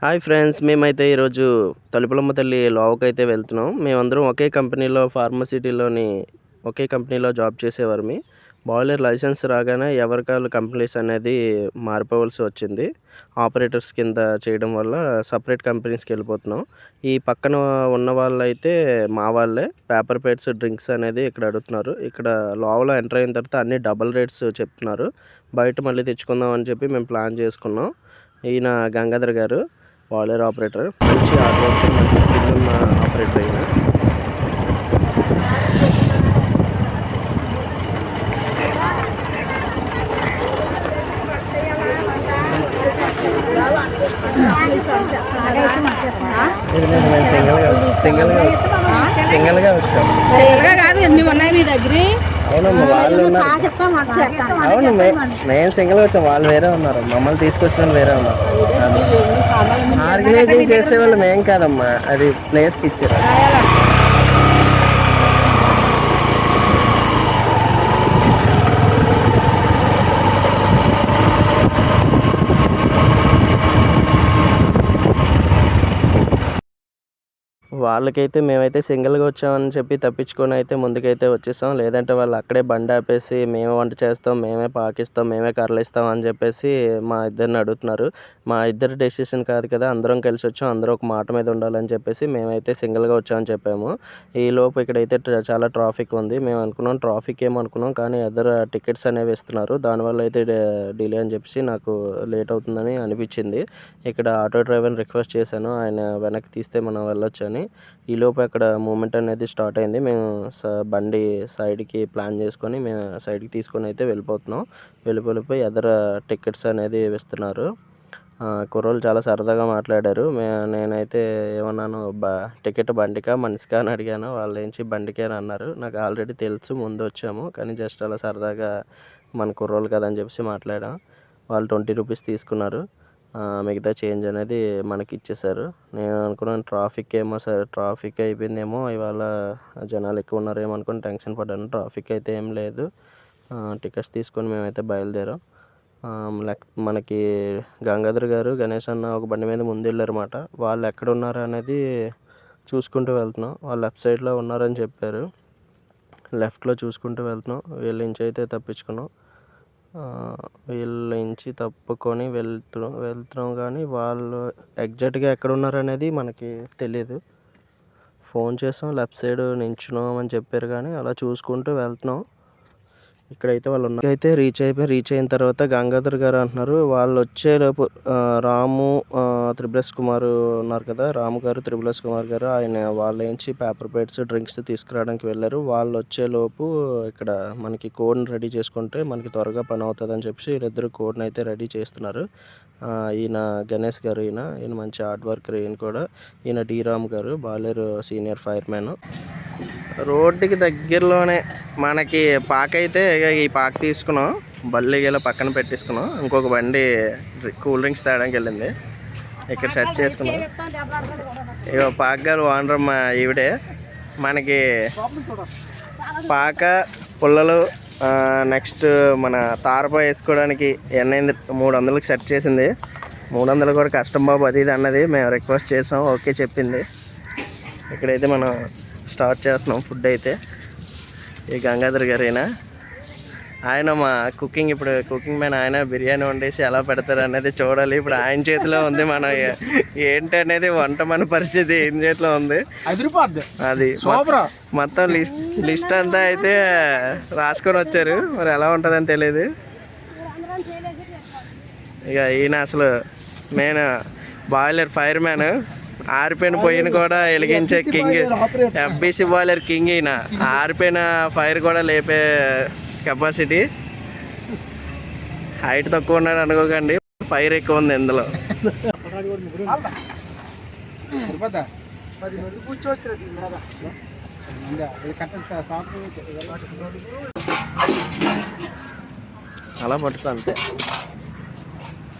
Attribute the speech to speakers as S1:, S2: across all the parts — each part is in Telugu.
S1: హాయ్ ఫ్రెండ్స్ మేమైతే ఈరోజు తలుపులమ్మ తల్లి లోవకైతే వెళ్తున్నాం. మేమందరం ఒకే కంపెనీలో ఫార్మసిటీలోని ఒకే కంపెనీలో జాబ్ చేసేవారమి. బాయిలర్ లైసెన్స్ రాగానే ఎవరికాల కంపెనీస్ అనేది మారిపోవలసి వచ్చింది. ఆపరేటర్స్ కింద చేయడం వల్ల సపరేట్ కంపెనీస్కి వెళ్ళిపోతున్నాం. ఈ పక్కన ఉన్న వాళ్ళు అయితే మా వాళ్ళే. పేపర్ ప్లేట్స్ డ్రింక్స్ అనేది ఇక్కడ అడుగుతున్నారు. ఇక్కడ లోవలో ఎంటర్ అయిన తర్వాత అన్ని డబల్ రేట్స్ చెప్తున్నారు. బయట మళ్ళీ తెచ్చుకుందాం అని చెప్పి మేము ప్లాన్ చేసుకున్నాం. ఈయన గంగాధర్ గారు. Boiler operator. మంచి హార్డ్ వర్క్ మంచి స్కిల్ ఉన్న ఆపరేటర్ అయిన. సింగిల్గా సింగిల్గా సింగిల్గా వచ్చాం
S2: ఇలాగా కాదు ఎన్ని ఉన్నాయి మీ దగ్గర?
S1: అవునమ్మా వాళ్ళు ఉన్నారు. అవును మే మేము సింగిల్గా వచ్చాం వాళ్ళు వేరే ఉన్నారు. మమ్మల్ని తీసుకొచ్చిన వేరే ఉన్నారు. ఆర్గనైజింగ్ చేసే వాళ్ళు మేం కాదమ్మా. అది ప్లేస్కి ఇచ్చారు. వాళ్ళకైతే మేమైతే సింగిల్గా వచ్చామని చెప్పి తప్పించుకొని అయితే ముందుకైతే వచ్చేసాం. లేదంటే వాళ్ళు అక్కడే బండి ఆపేసి మేమే వంట చేస్తాం మేమే పాకిస్తాం మేమే కర్రలు అని చెప్పేసి మా ఇద్దరిని అడుగుతున్నారు. మా ఇద్దరు డెసిషన్ కాదు కదా అందరం కలిసి వచ్చాం అందరూ ఒక మాట మీద ఉండాలని చెప్పేసి మేమైతే సింగిల్గా వచ్చామని చెప్పాము. ఈ లోపు ఇక్కడైతే చాలా ట్రాఫిక్ ఉంది. మేము అనుకున్నాం ట్రాఫిక్ ఏమనుకున్నాం అనుకున్నాం కానీ ఇద్దరు టికెట్స్ అనేవి ఇస్తున్నారు దానివల్ల అయితే డిలే అని చెప్పేసి నాకు లేట్ అవుతుందని అనిపించింది. ఇక్కడ ఆటో డ్రైవర్ని రిక్వెస్ట్ చేశాను. ఆయన వెనక్కి తీస్తే మనం వెళ్ళొచ్చు అని ఈ లోపు అక్కడ మూమెంట్ అనేది స్టార్ట్ అయింది. మేము స బండి సైడ్కి ప్లాన్ చేసుకొని మేము సైడ్కి తీసుకొని అయితే వెళ్ళిపోతున్నాం. వెళ్ళిపోయి ఎదర టికెట్స్ అనేది ఇస్తున్నారు కుర్రోళ్ళు చాలా సరదాగా మాట్లాడారు. మే నేనైతే ఏమన్నాను బ టికెట్ బండికా మనిషికా? అని అడిగాను. వాళ్ళు ఏంచి బండికే అని అన్నారు. నాకు ఆల్రెడీ తెలుసు ముందు వచ్చాము. కానీ జస్ట్ అలా సరదాగా మన కుర్రోళ్ళు కదా అని చెప్పేసి మాట్లాడాం. వాళ్ళు ట్వంటీ రూపీస్ తీసుకున్నారు. మిగతా చేంజ్ అనేది మనకి ఇచ్చేసారు నేను అనుకున్నాను ట్రాఫిక్ ఏమో సరే ట్రాఫిక్ అయిపోయిందేమో ఇవాళ జనాలు ఎక్కువ ఉన్నారేమో అనుకుని టెన్షన్ పడ్డాను. ట్రాఫిక్ అయితే ఏం లేదు. టికెట్స్ తీసుకొని మేమైతే బయలుదేరాం. లెక్- మనకి గంగాధర్ గారు గణేష్ అన్న ఒక బండి మీద ముందు వెళ్ళారన్నమాట వాళ్ళు ఎక్కడ ఉన్నారు అనేది చూసుకుంటూ వెళ్తున్నాం. వాళ్ళు లెఫ్ట్ సైడ్లో ఉన్నారని చెప్పారు. లెఫ్ట్లో చూసుకుంటూ వెళ్తున్నాం. వీళ్ళ నుంచి అయితే తప్పించుకున్నాం. వీళ్ళ నుంచి తప్పుకొని వెళ్తున్నాం వెళ్తున్నాం కానీ వాళ్ళు ఎగ్జాక్ట్గా ఎక్కడ ఉన్నారు అనేది మనకి తెలియదు ఫోన్ చేసాం లెఫ్ట్ సైడ్ నించున్నాం అని చెప్పారు కానీ అలా చూసుకుంటూ వెళ్తున్నాం. ఇక్కడైతే వాళ్ళు ఉన్నారు అయితే రీచ్ అయిపోయి రీచ్ అయిన తర్వాత గంగాధర్ గారు అంటున్నారు. వాళ్ళు వచ్చేలోపు రాము త్రిబులస్ కుమార్ ఉన్నారు కదా. రాము గారు త్రిబులస్ కుమార్ గారు ఆయన వాళ్ళ నుంచి పేపర్ ప్లేట్స్ డ్రింక్స్ తీసుకురావడానికి వెళ్ళారు. వాళ్ళు వచ్చేలోపు ఇక్కడ మనకి కోడ్ని రెడీ చేసుకుంటే మనకి త్వరగా పని అవుతుంది అని చెప్పి వీళ్ళిద్దరు కోడ్ని అయితే రెడీ చేస్తున్నారు. ఈయన గణేష్ గారు ఈయన ఈయన మంచి హార్డ్ వర్కర్ ఈయన కూడా. ఈయన డి రామ్ గారు బాలేరు సీనియర్ ఫైర్ మ్యాన్ రోడ్డుకి దగ్గరలోనే మనకి పాక అయితే ఇక ఈ పాక్ తీసుకున్నాం. బల్లి గీల పక్కన పెట్టేసుకున్నాం. ఇంకొక బండి కూల్ డ్రింక్స్ తేడానికి వెళ్ళింది. ఇక్కడ సెట్ చేసుకున్నాం. ఇక పాక గారు ఓనర్ మా ఈవిడే. మనకి పాక పుల్లలు నెక్స్ట్ మన తారపా వేసుకోవడానికి ఎన్నైంది? మూడు వందలకి సెట్ చేసింది. మూడు వందలు కూడా కష్టం బాబు అది ఇది అన్నది మేము రిక్వెస్ట్ చేసాం. ఓకే చెప్పింది. ఇక్కడైతే మనం స్టార్ట్ చేస్తున్నాం ఫుడ్ అయితే. ఈ గంగాధర్ గారైనా? ఆయన మా కుకింగ్ ఇప్పుడు కుకింగ్ మ్యాన్ ఆయన బిర్యానీ వండేసి ఎలా పెడతారు అనేది చూడాలి. ఇప్పుడు ఆయన చేతిలో ఉంది మనం ఏంటి అనేది వంట మన పరిస్థితి ఏం చేతిలో ఉంది. అది మొత్తం లిస్ట్ లిస్ట్ అంతా అయితే రాసుకొని వచ్చారు. మరి ఎలా ఉంటుందని తెలియదు ఇక ఈయన అసలు మెయిన్ బాయిలర్ ఫైర్ మ్యాన్ ఆరిపోయిన పొయ్యిని కూడా వెలిగించే కింగ్ ఎఫ్బిసి బాయిలర్ కింగ్ ఈయన. ఆరిపోయిన ఫైర్ కూడా లేపే కెపాసిటీ హైట్ తక్కువ ఉన్నాడు అనుకోకండి. ఫైర్ ఎక్కువ ఉంది ఇందులో. అలా పట్టుతా అంతే
S3: బిర్యానీ కాదు బిర్యానీ ఎక్కడ ఎక్కడ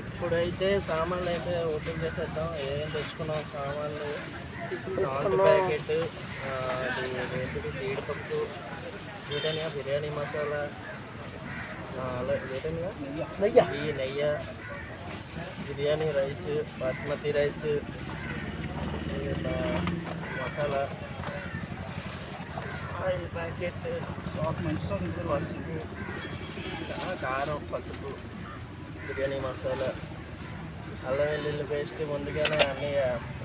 S1: ఇప్పుడైతే సామాన్లు అయితే ఓపెన్ చేసేద్దాం. ఏం తెచ్చుకున్నాం? సామాన్లు సాల్ట్ ప్యాకెట్ అది ఏంటిది? జీడిపప్పు బిర్యానీ బిర్యానీ మసాలా
S3: నెయ్యి.
S1: ఈ నెయ్యి biryani rice basmati rice masala oil packet పసుపు ఆ, కారం పసుపు బిర్యానీ మసాలా అల్లం వెల్లుల్లి పేస్ట్ ముందుగానే అన్ని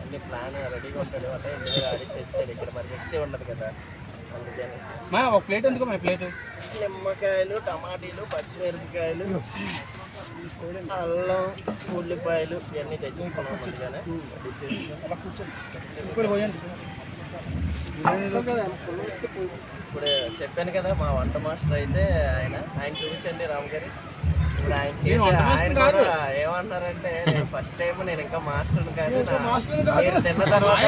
S1: అన్ని ప్లాన్ రెడీగా ఉంటాడు అంటే ఇంటి దగ్గర ఆడికి తెచ్చాడు ఇక్కడ. మరి మిక్సీ ఉండదు కదా. అందుకని.
S3: మా ఒక ప్లేట్ ఎందుకు మా ప్లేట్?
S1: నిమ్మకాయలు టమాటీలు పచ్చిమిరపకాయలు అల్లం ఉల్లిపాయలు ఇవన్నీ తెచ్చేసుకున్నాం ముందుగానే. తెచ్చేసుకున్నాం.
S3: ఇప్పుడు
S1: చెప్పాను కదా మా వంట మాస్టర్ అయితే ఆయన ఆయన చూపించండి రామ్ గారి. ఇప్పుడు ఆయన చేతి ఆయన కూడా ఏమన్నారంటే నేను ఫస్ట్ టైం నేను ఇంకా మాస్టర్ కాదు నా- మీరు తిన్న తర్వాత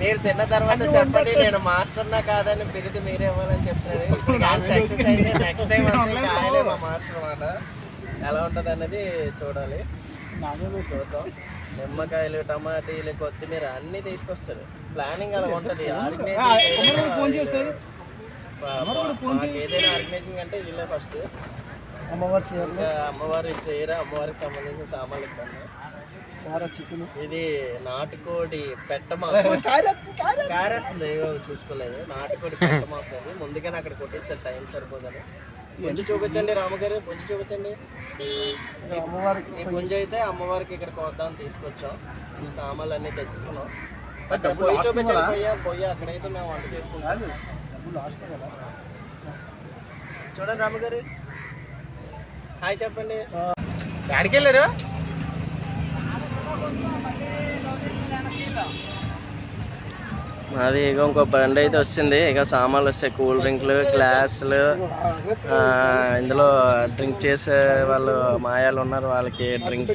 S1: మీరు తిన్న తర్వాత చెప్పండి నేను మాస్టర్ నా కాదని బిరుదు మీరే ఇవ్వాలని చెప్తారు ఇప్పుడు సక్సెస్ అయితే నెక్స్ట్ టైం అంటే ఆయనే మా మాస్టర్ అన్నమాట ఎలా ఉంటుంది అన్నది చూడాలి చూద్దాం. నిమ్మకాయలు టమాటీలు కొత్తిమీర అన్ని తీసుకొస్తారు. ప్లానింగ్ అలా ఉంటుంది. ఏదైనా ఆర్గనైజింగ్ అంటే వీళ్ళే ఫస్ట్
S3: అమ్మవారి
S1: అమ్మవారి చీర అమ్మవారికి సంబంధించిన సామాన్లు ఇస్తాను
S3: కార చికెన్
S1: ఇది నాటుకోడి పెట్ట మాంసం కారేస్తుంది చూసుకోలేదు. నాటుకోడి పెట్ట మాంసం ముందుగానే అక్కడ కొట్టిస్తారు టైం సరిపోదని. గుంజు చూపించండి రామగారు గుంజు చూపించండి.
S3: అమ్మవారికి
S1: ఈ గుంజు అయితే అమ్మవారికి ఇక్కడ కోద్దామని తీసుకొచ్చాం. ఈ సామాన్లు అన్ని తెచ్చుకున్నాం పొయ్యి చూపించండి పొయ్యి పొయ్యి అక్కడైతే మేము వంట చేసుకుంటాం. చూడండి రామగారు హాయ్ చెప్పండి.
S3: ఎక్కడికి వెళ్ళారు
S1: మాది ఇక ఇంకో బండి అయితే వచ్చింది. ఇక సామాన్లు వస్తాయి. కూల్ డ్రింక్లు గ్లాసులు ఆ, ఇందులో డ్రింక్ చేసే వాళ్ళు మాయాలు ఉన్నారు. వాళ్ళకి డ్రింక్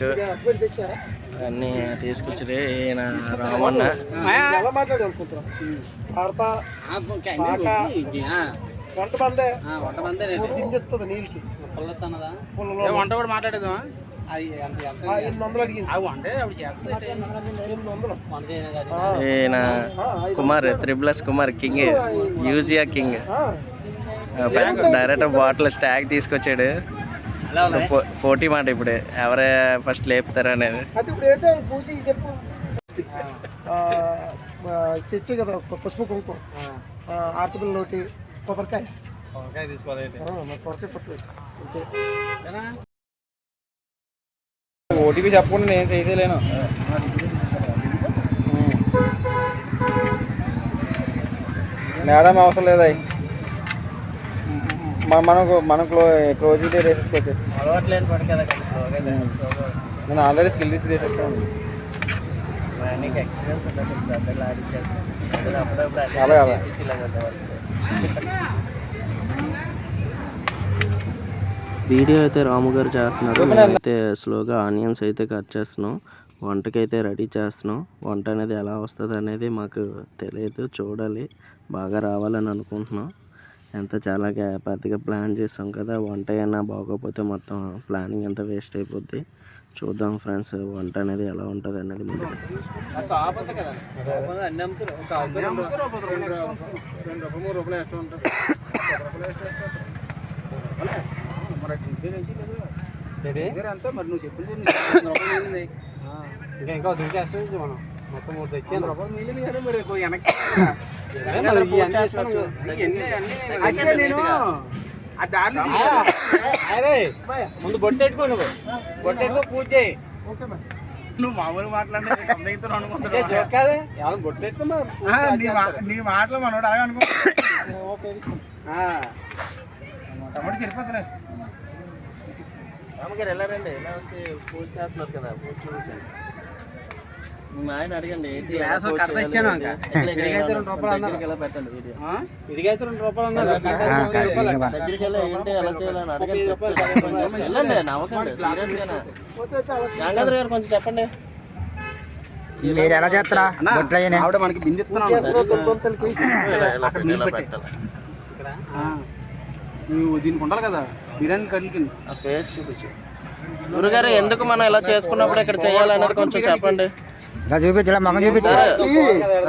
S1: అన్నీ తీసుకొచ్చి ఈయన రామన్న.
S3: వంట
S4: కూడా మాట్లాడేదా అది ఎంత ఎంత
S3: ఆ, ఎనిమిది వందలు అడిగింది
S4: అవి వంటే అప్పుడు చేస్తే
S3: ఎనిమిది వందలు
S4: వంట చేయలేదు అది.
S3: ఆ,
S1: ఈయన
S3: ఆ, ఐదు
S1: కుమార్ త్రిబులస్ కుమార్ కింగ్ యూజియా కింగ్
S3: ఆ,
S1: డైరెక్ట్ బాటిల్ స్టాక్ తీసుకొచ్చాడు పో- పోటీ మాట ఇప్పుడు ఎవరే ఫస్ట్ లేపుతారు అనేది
S3: అది ఇప్పుడు ఏంటో పూజ ఈ చెప్పు ఆ, ఆ, తెచ్చు కదా ప- పసుపు కుంకుమ ఆర్టికల్ నోటి కొబ్బరికాయ
S4: వంకాయ తీసుకోవాలి ఏంటి?
S3: ఆ, మరి కొబ్బరికాయ పట్టు అంతే
S4: ఏనా?
S3: ఓటీపీ చెప్పకుండా నేను చేసేలేను మేడం అవసరం లేదా? మనకు మనకు క్లోజ్ వేసేసుకోవచ్చు
S1: అలవాటు లేని పని కదా కొంచెం స్లోగా స్లోగా
S3: నేను ఆల్రెడీ స్కిల్ ఇచ్చి
S1: అప్పుడప్పుడు
S3: అలాగే, అలాగే.
S1: వీడియో అయితే రాము గారు చేస్తున్నారు. అయితే స్లోగా ఆనియన్స్ అయితే కట్ చేస్తున్నాం. వంటకైతే రెడీ చేస్తున్నాం. వంట అనేది ఎలా వస్తుంది అనేది మాకు తెలియదు చూడాలి. బాగా రావాలని అనుకుంటున్నాం. ఎంత చాలా పెద్దగా ప్లాన్ చేసాం కదా. వంట అయినా బాగోకపోతే మొత్తం ప్లానింగ్ అంతా వేస్ట్ అయిపోద్ది. చూద్దాం ఫ్రెండ్స్ వంట అనేది ఎలా ఉంటుంది అనేది ముందు.
S4: ఇంకా ఇంకా దించేస్తుంది మనం. మొత్తం మూడు తెచ్చాను.
S3: రూపాయలు మిగిలింది కానీ మరి ఎక్కువ వెనక్కి. నేను. ఆ దారిలో
S4: అరే ముందు బొట్టెట్టుకో నువ్వు. బొట్టెట్టుకో పూజ చేయి.
S3: ఓకే మరి.
S5: నువ్వు మామూలు మాట్లాడితే
S4: బొట్టెట్టుకో.
S5: నీ మాటలు మనోడు అలాగే అనుకో
S3: ఓకే తీసుకోండి
S4: ఆ.
S5: తమ్ముడు సరిపోతులే
S1: రామగారు వెళ్ళారండి. ఇలా వచ్చి పూజ చేస్తున్నారు కదా పూజ చూపించండి మీ ఆయన అడగండి
S4: గ్లాస్ కట్ట ఇచ్చాను రెండు రూపాయలు అన్నారు.
S1: ఇలా పెట్టండి వీడియో.
S4: ఇడిగైతే రెండు రూపాయలు అన్నారు. కట్టాలి ముప్పై రూపాయలు అక్కడ.
S1: దగ్గరికి వెళ్ళి ఏంటి ఎలా చేయాలని అడగండి. వెళ్ళండి నవ్వకండి. సీరియస్ గానే గంగాధర్ గారు కొంచెం చెప్పండి.
S6: మీరు ఎలా చేస్తారా?
S3: ఆవిడ మనకి బిందె ఇస్తున్నాను
S1: ఇలా ఇలా పెట్టి ఇలా పెట్టాలి.
S3: నువ్వు దీనికి ఉండాలి కదా. బిర్యానీ కర్రీకి
S1: ఆ ఫేస్ చూపించు. గురుగారు ఎందుకు మనం ఇలా చేసుకున్నప్పుడు ఇక్కడ చేయాలనేది కొంచెం చెప్పండి.
S6: ఇలా చూపించలా మగం చూపించా.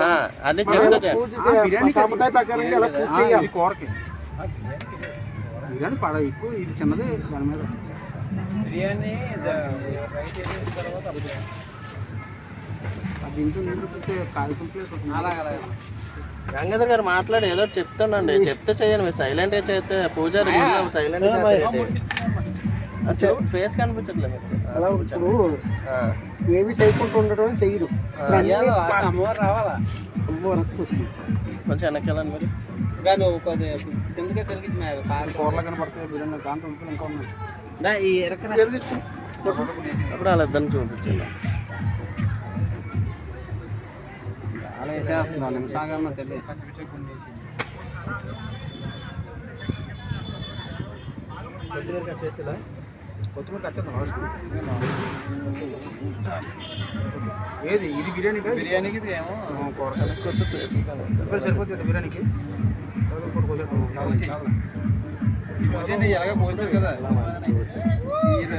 S1: ఆ, అది చెప్తా చేయండి
S3: బిర్యానీ సాంప్రదాయ ప్రకారంగా అలా పూజ చేయాలి
S4: కూరకి.
S5: కానీ పడ ఎక్కువ ఇది చిన్నది దాని మీద.
S4: బిర్యానీ రైట్ వేసిన తర్వాత అప్పుడు
S5: అది దీంట్లో నీళ్ళు పెడితే కాలుతున్న ప్లేస్ ఉంటుంది
S4: అలాగే అలాగే.
S1: గంగాధర్ గారు మాట్లాడి ఏదో చెప్తానండి. చెప్తే చేయండి మీరు సైలెంట్గా చేస్తే పూజారి సైలెంట్ ఫేస్ కనిపించట్లేదు
S3: ఇప్పుడు. ఏమి చేయకుండా ఉండడం చేయడు
S4: అమ్మవారు రావాలా?
S3: అమ్మో రక్తం.
S1: కొంచెం వెనక్కి వెళ్ళండి మీరు.
S4: ఇంకా నువ్వు కొద్దిగా కిందకే తిరిగి
S5: కూరలో కనపడుతుంది బిర్యానీ దాంట్లో ఇంకా ఉన్నాయి.
S4: ఈ ఎరకన.
S3: వెలిగించు.
S1: అప్పుడు వాళ్ళిద్దరిని చూపించండి
S4: అలా వేసేస్తున్నావు నిమిషాగా తెలియదు
S5: కొత్తిమీర కట్ చేద్దాం ఏది ఇది బిర్యానీ
S4: బిర్యానీకి ఇది ఏమో
S5: కూరగాయలు సరిపోతుంది బిర్యానీకి
S4: ఎలాగ కోసేద్దాం. కదా ఇది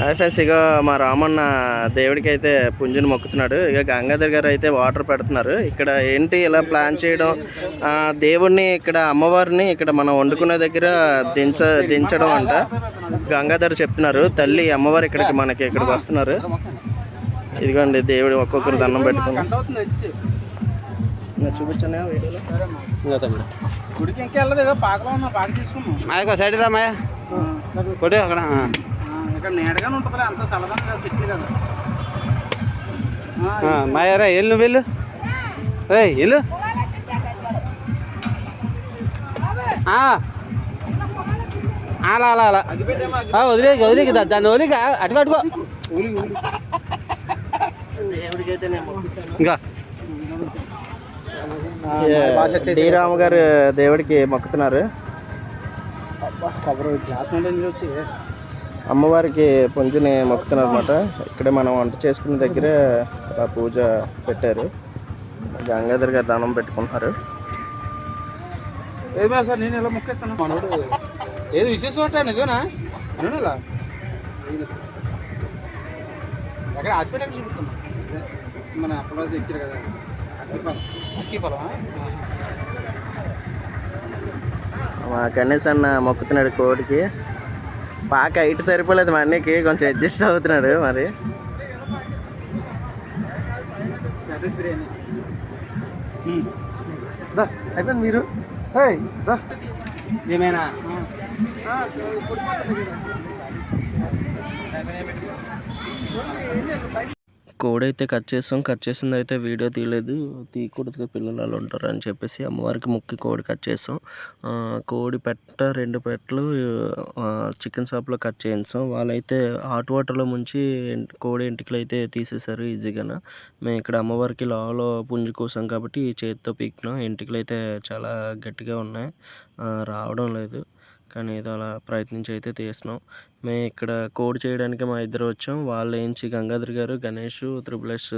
S1: ఫ్రెండ్స్ ఇక మా రామన్న దేవుడికి అయితే పుంజుని మొక్కుతున్నాడు. ఇక గంగాధర్ గారు అయితే వాటర్ పెడుతున్నారు. ఇక్కడ ఏంటి ఇలా ప్లాన్ చేయడం? ఆ, దేవుణ్ణి ఇక్కడ అమ్మవారిని ఇక్కడ మనం వండుకునే దగ్గర దించ దించడం అంట. గంగాధర్ చెప్తున్నారు తల్లి అమ్మవారు ఇక్కడికి మనకి ఇక్కడికి వస్తున్నారు. ఇదిగోండి దేవుడు ఒక్కొక్కరు దండం పెట్టుకున్నాం చూపించండి వీడియోలో. ఇంకా తమ్ముడు.
S5: గుడికి ఇంకా వెళ్ళదు ఇక పాకలో ఉన్నా పాక తీసుకున్నాం.
S4: మాయకు సైడ్ రామాయ కొట్టు అక్కడ
S5: ఇక్కడ నీడగానే ఉంటుంది అంత సలదంగా సెట్లు కదా. ఆ,
S4: మాయారా వెళ్ళు వెళ్ళు. రే వెళ్ళు. ఆ. అలా అలా అలా ఆ, వదిలేకి దాన్ని వదిలేక అటుకో అటుకో. ఇంకా.
S1: డి రాము గారు దేవుడికి మొక్కుతున్నారు.
S5: కొబ్బరి గ్లాస్ నుండి వచ్చి
S1: అమ్మవారికి పుంజుని మొక్కుతున్నారు అనమాట ఇక్కడే మనం వంట చేసుకునే దగ్గర ఇలా పూజ పెట్టారు. గంగాధర్ గారు దానం పెట్టుకుంటున్నారు
S5: ఏదో సార్ నేను ఇలా మొక్కేస్తాను. మనోడు ఏది విశేషం నిజమేనా? ఇలా ఎక్కడ హాస్పిటల్ చూపుతున్నా మన కదా. అక్కిపాలెం అక్కిపాలెం
S1: మా గణేష్ అన్న మొక్కుతున్నాడు కోడికి. పాక ఇటు సరిపోలేదు మా అన్నకి కొంచెం అడ్జస్ట్ అవుతున్నాడు మరి.
S3: అయిపోయింది మీరు? హేయ్, దా.
S4: ఏమైనా?
S1: కోడి అయితే కట్ చేసాం కట్ చేసింది అయితే వీడియో తీయలేదు. తీయకూడదు పిల్లలు అలా ఉంటారు అని చెప్పేసి అమ్మవారికి ముక్కి కోడి కట్ చేసాం కోడి పెట్ట రెండు పెట్టలు చికెన్ షాప్లో కట్ చేయించాం. వాళ్ళైతే హాట్ వాటర్లో ముంచి కోడి ఇంటికి అయితే తీసేశారు ఈజీగాన. మేము ఇక్కడ అమ్మవారికి లాలో పుంజు కోసాం కాబట్టి చేతితో పీకినాం. ఇంటికి అయితే చాలా గట్టిగా ఉన్నాయి. రావడం లేదు. కానీ ఏదో అలా ప్రయత్నించి అయితే తీసినాం మేము ఇక్కడ కోడ్ చేయడానికి మా ఇద్దరు వచ్చాం. వాళ్ళు ఏంచి గంగాధర్ గారు గణేష్ త్రిబులెస్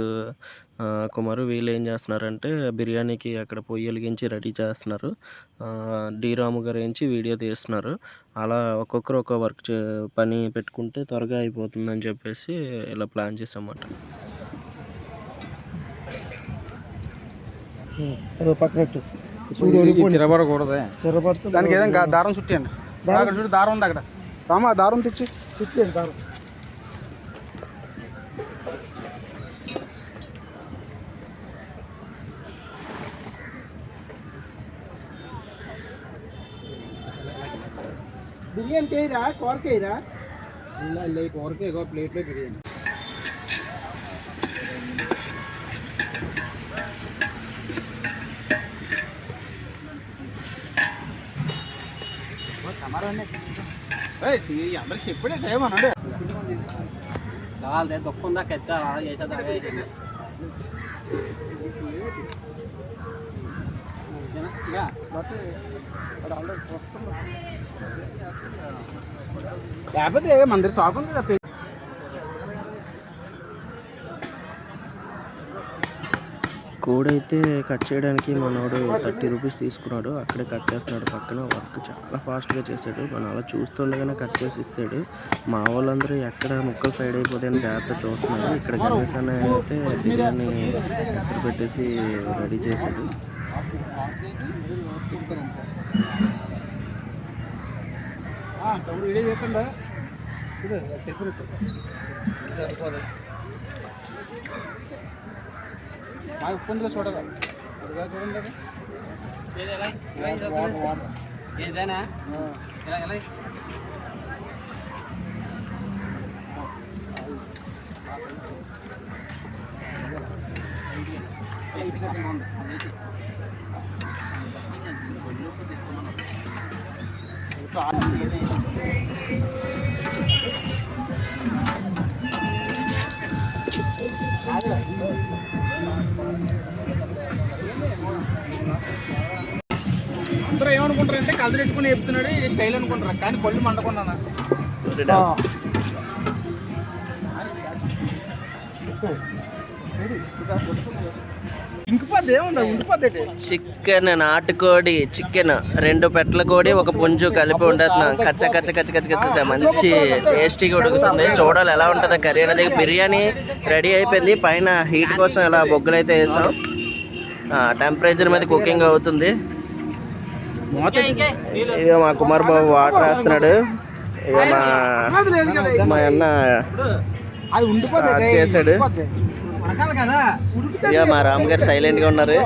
S1: కుమారు వీళ్ళు ఏం చేస్తున్నారంటే బిర్యానీకి అక్కడ పొయ్యి వెలిగించి రెడీ చేస్తున్నారు. ఆ, డి రాము గారు ఏంచి వీడియో తీస్తున్నారు. అలా ఒక్కొక్కరు ఒక వర్క్ చే పని పెట్టుకుంటే త్వరగా అయిపోతుందని చెప్పేసి ఇలా ప్లాన్ చేసామన్నమాట
S3: అదో పక్కనట్టు చూడు వెళ్ళిపోండి.
S5: చిరబడకూడదే.
S3: చిరబడుతుంది.
S5: దానికి ఏదైనా దారం చుట్టండి అక్కడ చూడు దారం ఉంది అక్కడ. రామా దారం తెచ్చి
S3: చుట్టేయండి దారం. బిర్యానీ చేయరా కోరకేయరా?
S5: ఇలా ఇలా కూరకే ప్లేట్లో బిర్యానీ. అందరికి చెప్పాడే టైం అన్నాడు.
S4: కావాలి దుఃఖం ఉందా కత్తి చేసేదా
S5: లేకపోతే మన దగ్గర షాప్ ఉంది
S1: కోడి అయితే కట్ చేయడానికి మనోడు థర్టీ రూపీస్ తీసుకున్నాడు. అక్కడే కట్ చేస్తున్నాడు పక్కన. వర్క్ చాలా ఫాస్ట్గా చేశాడు. మనం అలా చూస్తుండగానే కట్ చేసి ఇస్తాడు. మా వాళ్ళందరూ ఎక్కడ ముక్కలు సైడ్ అయిపోతాయని జాగ్రత్త చూస్తున్నారు. ఇక్కడ గణేష్ అనే అయితే బిర్యానీ ఎసరు పెట్టేసి రెడీ చేశాడు.
S5: చెప్పండి మాకు పొందులో చూడదా ఇదిగా చూడండి అది. Water, water.
S4: ఏదేనా
S5: ఆ.
S4: ఇలా
S5: పెట్టుకుని చెప్తున్నాడు ఇది స్టైల్ అనుకుంటారు కానీ పళ్ళు మండకున్నాను ఇంకిపోద్ది ఏముందా? ఉండిపోద్ది
S1: చికెన్ నాటుకోడి చికెన్. రెండు పెట్ల కోడి ఒక పుంజు కలిపి ఉండేస్తున్నాం కచ్చ కచ్చ కచ్చ కచ్చ కచ్చ మంచి టేస్టీగా ఉడుకుతుంది. చూడాలి ఎలా ఉంటుందో కర్రీ అనేది. బిర్యానీ రెడీ అయిపోయింది. పైన హీట్ కోసం ఇలా బొగ్గులు అయితే వేసాం టెంపరేచర్ మీద కుకింగ్ అవుతుంది. ఇక మా కుమార్ బాబు వాటర్ వేస్తున్నాడు. ఇక మా మా అన్న చేశాడు. ఇక మా రామ్ గారు సైలెంట్గా ఉన్నారు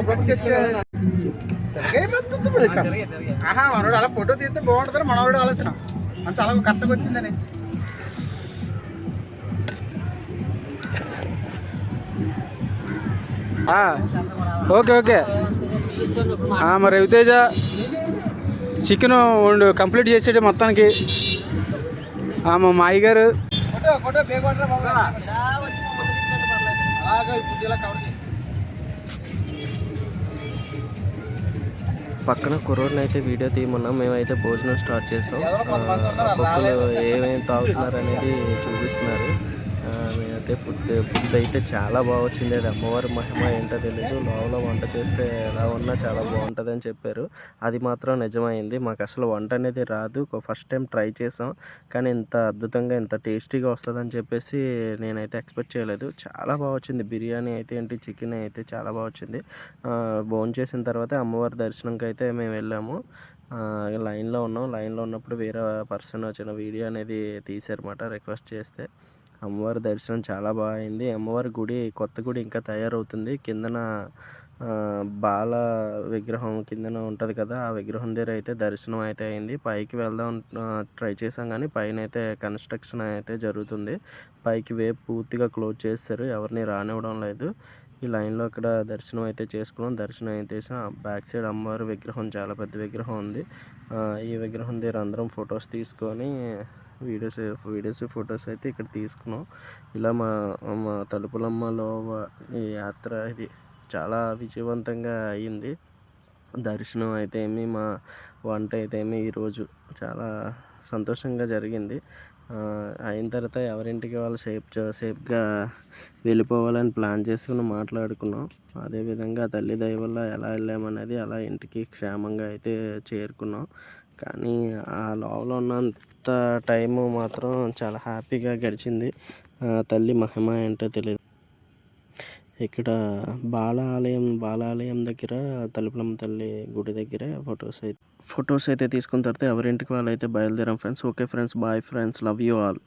S5: ఆహా మనోడు అలా ఫోటో తీస్తే బాగుంటుందని మనోడు ఆలోచన. అంత అలా కరెక్ట్గా వచ్చిందని. Okay okay. మరి రవితేజ. చికెన్ వండు కంప్లీట్ చేసేటి మొత్తానికి. ఆ, మా మాయి గారు
S1: పక్కన కుర్రోడిని అయితే వీడియో తీయమన్నాం. మేమైతే భోజనం స్టార్ట్ చేసాం. ఏమేమి తాగుతున్నారు అనేది చూపిస్తున్నారు. ఆ, ఫుడ్ ఫుడ్ అయితే చాలా బాగా వచ్చింది. అది అమ్మవారి మహిమ ఏంటో తెలియదు లోపల వంట చేస్తే ఎలా ఉన్నా చాలా బాగుంటుంది అని చెప్పారు. అది మాత్రం నిజమైంది. మాకు అసలు వంట అనేది రాదు. ఫస్ట్ టైం ట్రై చేసాం. కానీ ఇంత అద్భుతంగా ఇంత టేస్టీగా వస్తుందని చెప్పేసి నేనైతే ఎక్స్పెక్ట్ చేయలేదు. చాలా బాగా వచ్చింది. బిర్యానీ అయితే ఏంటి చికెన్ అయితే చాలా బాగా వచ్చింది. భోజనం చేసిన తర్వాత అమ్మవారి దర్శనంకి అయితే మేము వెళ్ళాము. లైన్లో ఉన్నాం. లైన్లో ఉన్నప్పుడు వేరే పర్సన్ వచ్చిన వీడియో అనేది తీశారన్నమాట రిక్వెస్ట్ చేస్తే. అమ్మవారి దర్శనం చాలా బాగా అయింది అమ్మవారి గుడి కొత్త గుడి ఇంకా తయారవుతుంది. కిందన బాల విగ్రహం కిందన ఉంటుంది కదా ఆ విగ్రహం దగ్గర అయితే దర్శనం అయితే అయింది. పైకి వెళ్దాం ట్రై చేసాం కానీ పైన అయితే కన్స్ట్రక్షన్ అయితే జరుగుతుంది. పైకి వేపు పూర్తిగా క్లోజ్ చేస్తారు ఎవరిని రానివ్వడం లేదు. ఈ లైన్లో ఇక్కడ దర్శనం అయితే చేసుకున్నాం. దర్శనం అయితే చేసాం. బ్యాక్ సైడ్ అమ్మవారి విగ్రహం చాలా పెద్ద విగ్రహం ఉంది. ఈ విగ్రహం దగ్గర అందరం ఫొటోస్ తీసుకొని వీడియోస్ వీడియోస్ ఫొటోస్ అయితే ఇక్కడ తీసుకున్నాం. ఇలా మా మా తలుపులమ్మలో ఈ యాత్ర ఇది చాలా విజయవంతంగా అయ్యింది దర్శనం అయితే ఏమి మా వంట అయితే ఏమి ఈరోజు చాలా సంతోషంగా జరిగింది. అయిన తర్వాత ఎవరింటికి వాళ్ళు సేఫ్ సేఫ్గా వెళ్ళిపోవాలని ప్లాన్ చేసుకుని మాట్లాడుకున్నాం. అదేవిధంగా తల్లి దయ వల్ల ఎలా వెళ్ళామనేది అలా ఇంటికి క్షేమంగా అయితే చేరుకున్నాం. కానీ ఆ లోపల ఉన్నంత టైము మాత్రం చాలా హ్యాపీగా గడిచింది. తల్లి మహిమ ఏంటో తెలియదు ఇక్కడ బాలాలయం బాలాలయం దగ్గర తలుపులమ్మ తల్లి గుడి దగ్గర ఫొటోస్ అయితే ఫొటోస్ అయితే తీసుకున్న తర్వాత ఎవరింటికి వాళ్ళు అయితే బయలుదేరాం friends. Okay friends bye friends love you all.